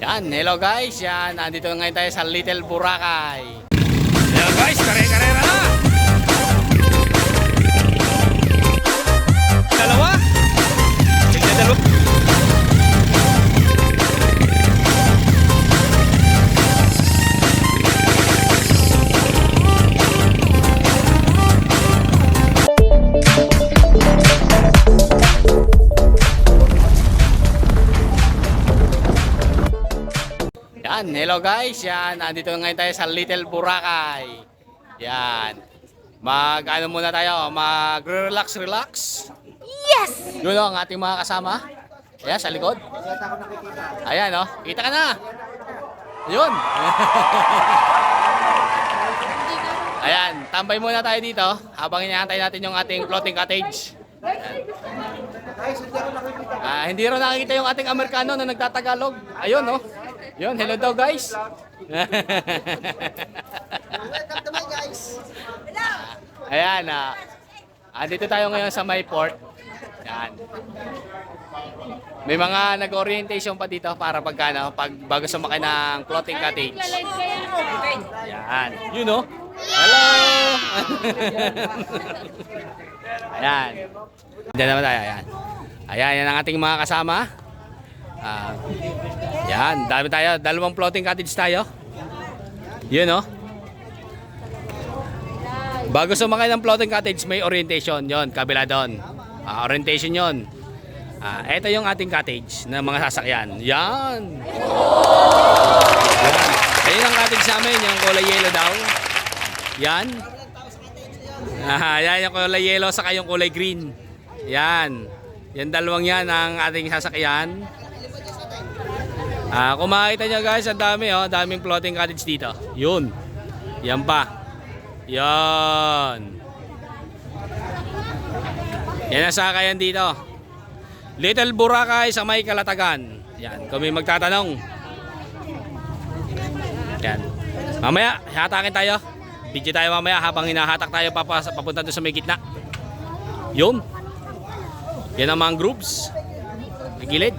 Yan, hello guys. Yan, andito ngayon tayo sa Little Boracay. Hello guys, kare-karera na! Dalawa? Dalawa. Yan, hello guys. Yan, andito ngayon tayo sa Little Boracay. Yan. Mag ano muna tayo, mag relax relax. Yes! Yun ang ating mga kasama. Ayan, sa likod. Ayan o, kita ka na. Yun. Ayan, tambay muna tayo dito habang inaantay natin yung ating floating cottage. Ah, hindi rin nakikita yung ating Amerikano na nagtatagalog. Ayun, no? Yun, hello daw, guys. Welcome to my guys. Ayan, ah. Andito tayo ngayon sa may port. Yan. May mga nag-orientation pa dito para pagkano, pag bago sumakay ng floating cottage. Yan. You know? Hello! Ayan. Diyan naman tayo. Ayan. Ayan, yan ang ating mga kasama. Ah, yan, dami tayo. Dalawang floating cottage tayo. Yun, no? Bago sumakay ng floating cottage, may orientation. Yon, kabila doon. Ah, orientation yon. Ah, ito yung ating cottage na mga sasakyan. Yan. Yan. Ayun ang cottage namin, yung kulay yellow daw. Yan. Ah, yan yung kulay yellow saka yung kulay green. Yan. Yan dalawang yan ang ating sasakyan. Ah, kung makikita nyo guys, ang dami oh, daming floating cottage dito. Yun. Yan pa. Yan. Yan ang sakayan dito. Little Boracay sa may Kalatagan. Yan, kung may magtatanong. Yan. Mamaya, hatakin tayo. Video tayo mamaya habang hinahatak tayo papas, papunta doon sa may gitna. Yun. Yan ang mangroves. Sa gilid.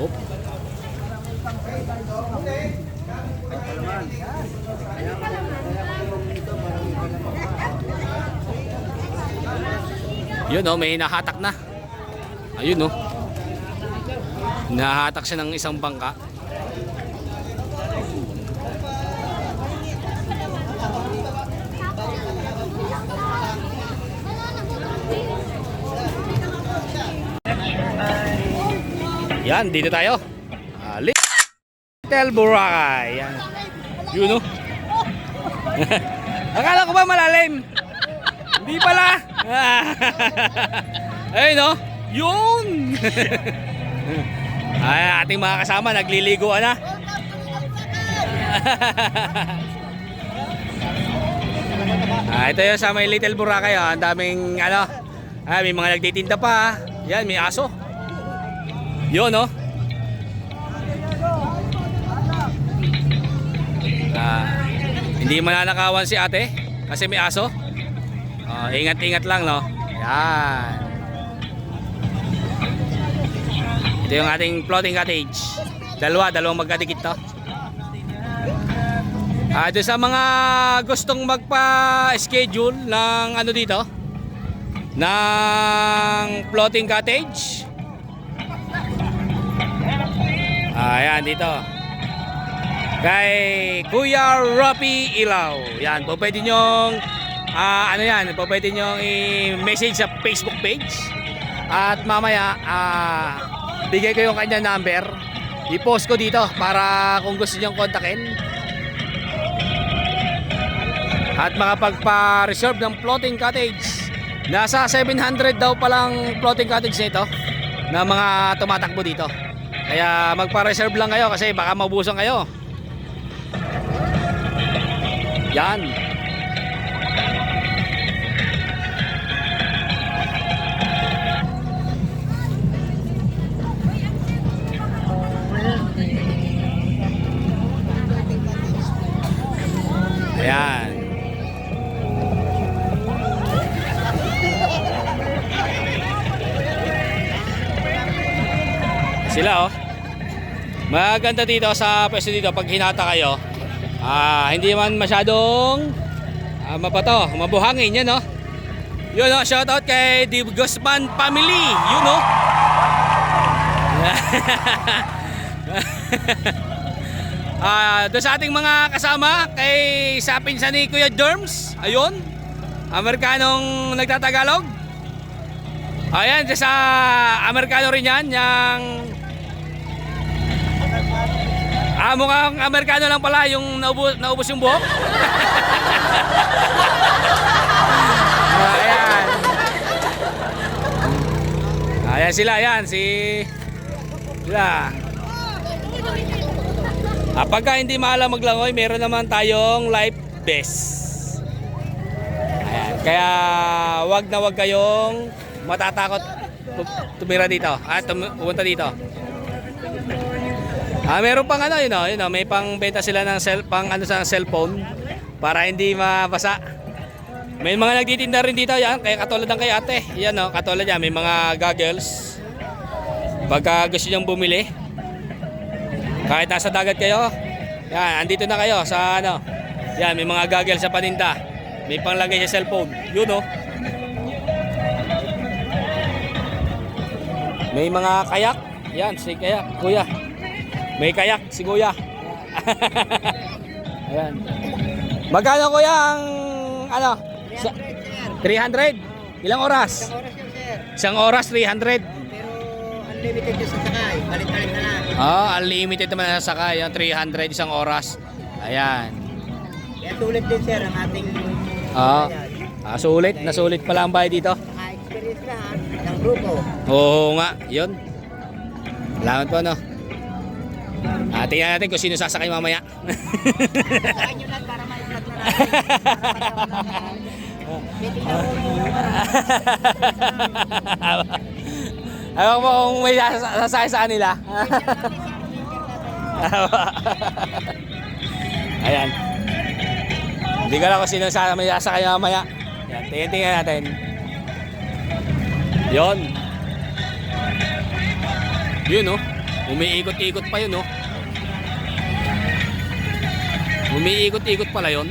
Oh. Yun oh, may hinahatak na. Ayun oh. Hinahatak siya ng isang bangka. Yan, dito tayo. Ah, Little Boracay. Yan. Yun oh. Akala ko ba malalim? Hindi pala. Ayun no. Yun. Ay, ating mga kasama nagliligo na. ah, ito yung sa may Little Boracay. Oh. Ang daming ano. Ah, may mga nagtitinda pa. Yan, may aso. Yun no. Ah, hindi mananakawan si ate kasi may aso. Oh, ingat-ingat lang, no? Yan. Ito yung ating floating cottage. Dalawa, dalawang magkadikit to. Ah, doon sa mga gustong magpa-schedule ng ano dito, ng floating cottage. Ah, yan dito. Kay Kuya Roppy Ilaw. Yan, po pwede nyong Ah, ano yan, po pwede nyo i-message sa Facebook page. At mamaya, ah, bigay ko yung kanya number. I-post ko dito para kung gusto nyo kontakin. At makapagpa-reserve ng floating cottage. Nasa 700 daw palang floating cottage nito na mga tumatakbo dito. Kaya magpa-reserve lang kayo kasi baka mabusan kayo. Yan. Ayan. Sila oh. Maganda dito sa pwesto dito pag hinata kayo. Ah, hindi man masyadong ah, mapato, mabuhangin yan no. Yun no, shout out kay Dave Guzman family. Yun no. Ah, doon sa ating mga kasama kay sa pinsan ni Kuya Germs. Ayun. Amerikanong nagtatagalog. Ayan, sa Amerikano rin yan, yung... Ah, mukhang Amerikano lang pala yung naubos, naubos yung buhok. Ayan. Ayan sila, ayan, si... Sila. Ah, pagka hindi maalam maglangoy, meron naman tayong life vest. Ayan, kaya wag na wag kayong matatakot tumira dito. Ah, tum- pumunta dito. Ah, meron pang ano, yun, oh, yun, oh, may pang benta sila ng cell, pang ano sa cellphone para hindi mabasa. May mga nagtitinda rin dito yan, kaya katulad ng kay ate. Yan oh, katulad yan, may mga goggles. Pagka gusto niyong bumili, kahit nasa dagat kayo, yan, andito na kayo sa ano. Yan, may mga goggles sa paninda. May panglagay sa cellphone. Yun oh. May mga kayak. Yan, si kayak, kuya. May kayak si kuya. Ayan. Magkano kuya ang ano? Sa- 300. Ilang oras? Isang oras sir. Isang oras 300. Pero unlimited yung sasakay. Balik-balik na lang. Ah, unlimited naman ang sakay, yung 300 isang oras. Ayan. Kaya sulit din, sir, ang ating Ah, ah sulit, nasulit pala ang bayad dito. naka-experience lahat ng grupo. Oo nga, yun. Salamat po, no? Ah, tingnan natin kung sino sasakay mamaya. Nyo lang para ma-vlog na natin. Pwede na po yung Ewan mo kung may sas- sasakay sa kanila. Ayan. Hindi ko alam kung sino sa may sasakay mamaya. Yan, tingnan, tingnan natin. Yon. Yun, no? Umiikot-ikot pa yun, no? Umiikot-ikot pala yun.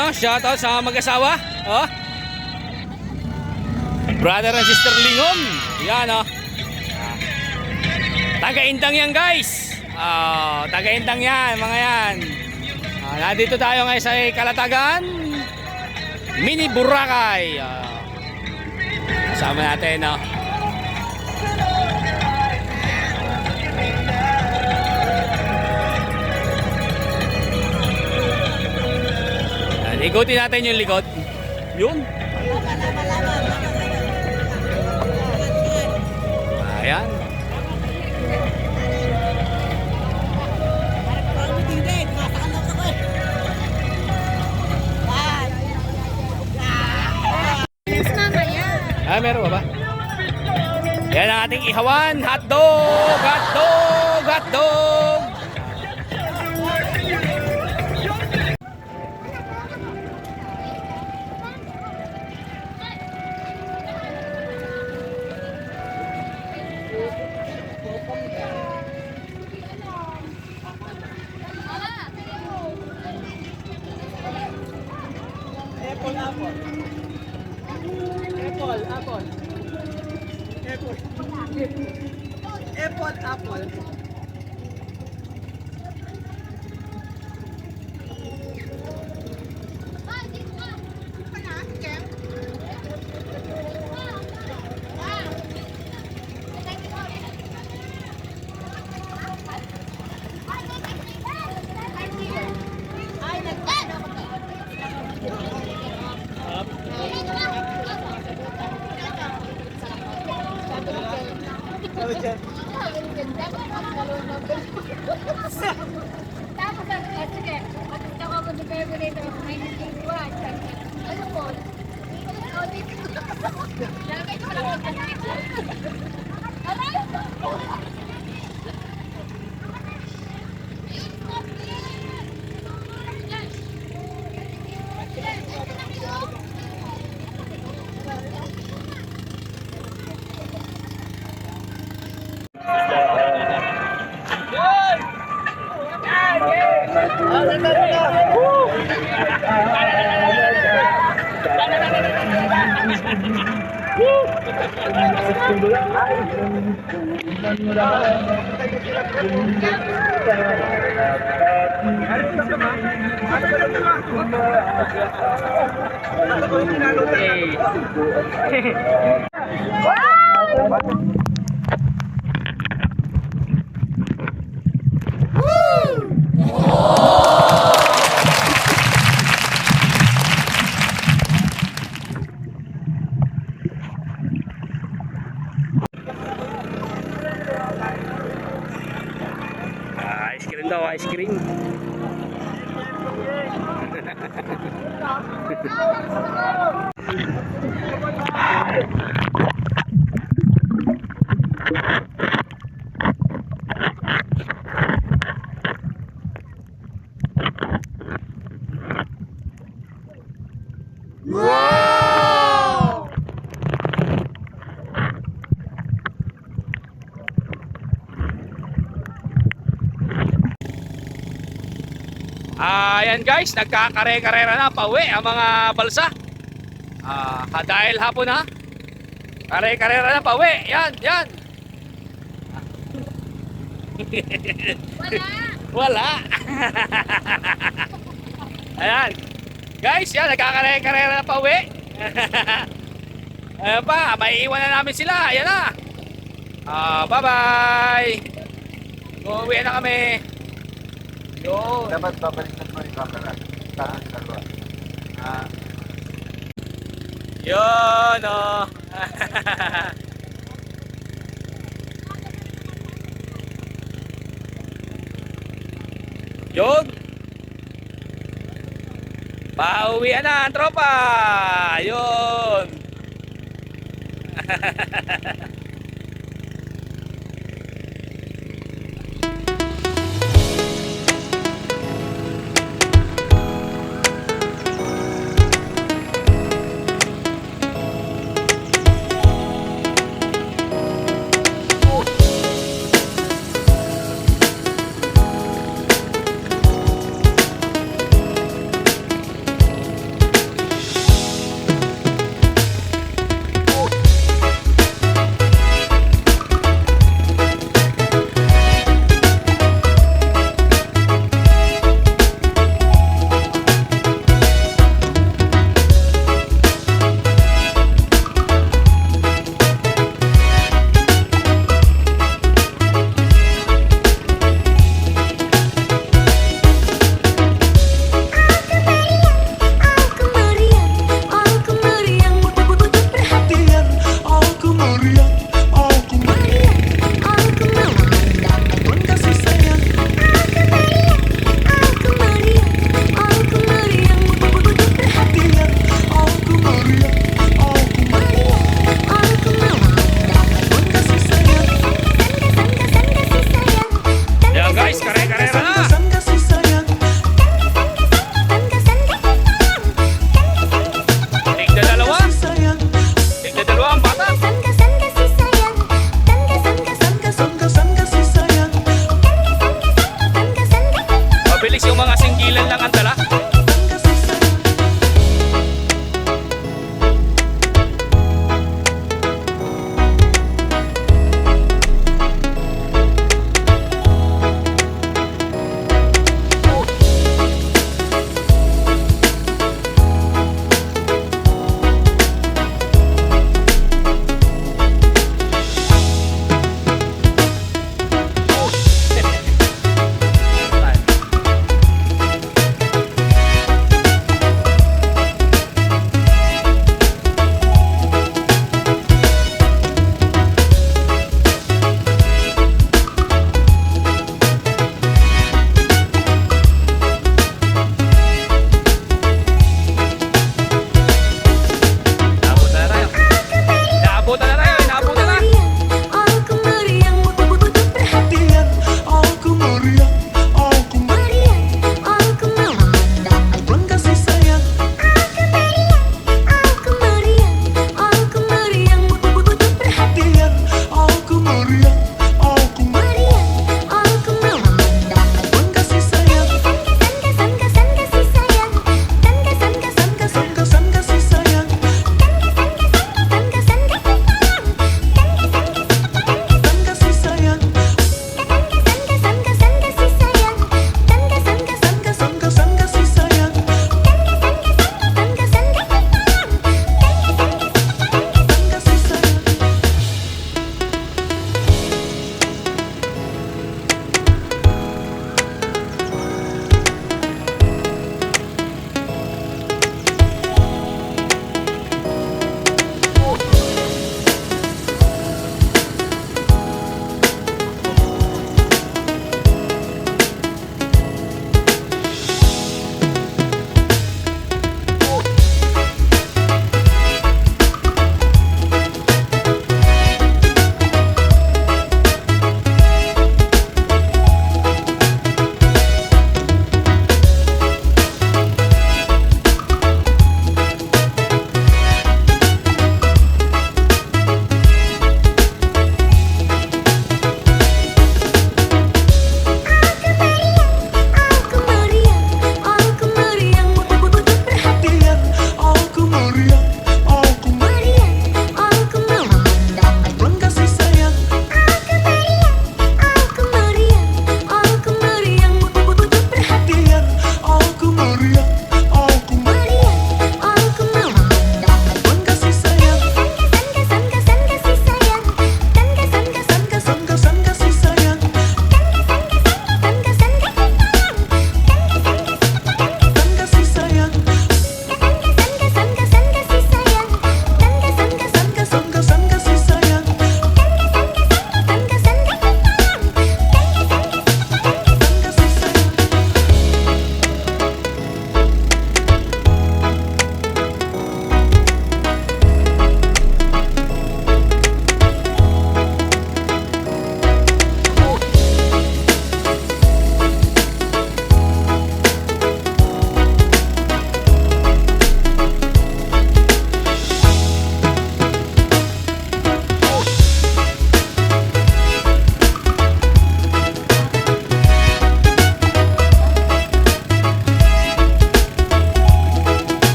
No, shout out sa mag-asawa. Oh. Brother and sister Lingon. Yan oh. Ah. Taga-Indang yan guys. Oh, taga-Indang yan, mga yan. Ah, nandito tayo ngayon sa Kalatagan. Mini Boracay. Ah. Kasama natin no. Ikutin natin yung likod. Yun. Ayan. Ah, meron ba ba? Yan ang ating ihawan. Hotdog! Hotdog! Apple, apple. Apple, apple. Apple. Apple, apple. Ah, ice cream daw, ice cream. Ah, ayan guys, nagkakare-karera na pauwi ang mga balsa. Ah, dahil hapon na. Kare-karera na pauwi. Yan, yan. Wala. ayan. Guys, yan, nagkakare-karera na pauwi. ayan pa, may iwan na namin sila. Ayan na. Ah, bye-bye. Uuwi na kami. Yun. Dapat babalikan mo dalawa. Ah. Yun, oh. Yun. Pauwi na ang tropa. Yun.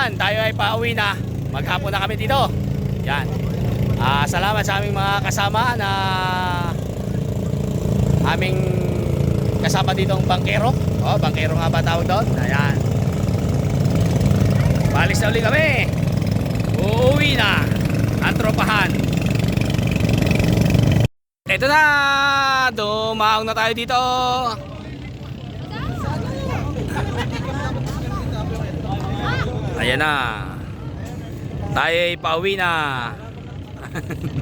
yan. Tayo ay pauwi na. Maghapon na kami dito. Yan. Ah, salamat sa aming mga kasama na aming kasama dito ang bangkero. Oh, bangkero nga ba tawag doon? Ayan. Balis na uli kami. Uuwi na. Ang tropahan. Ito na. Dumaong na tayo dito. Ayan na. Tayo ay pauwi na.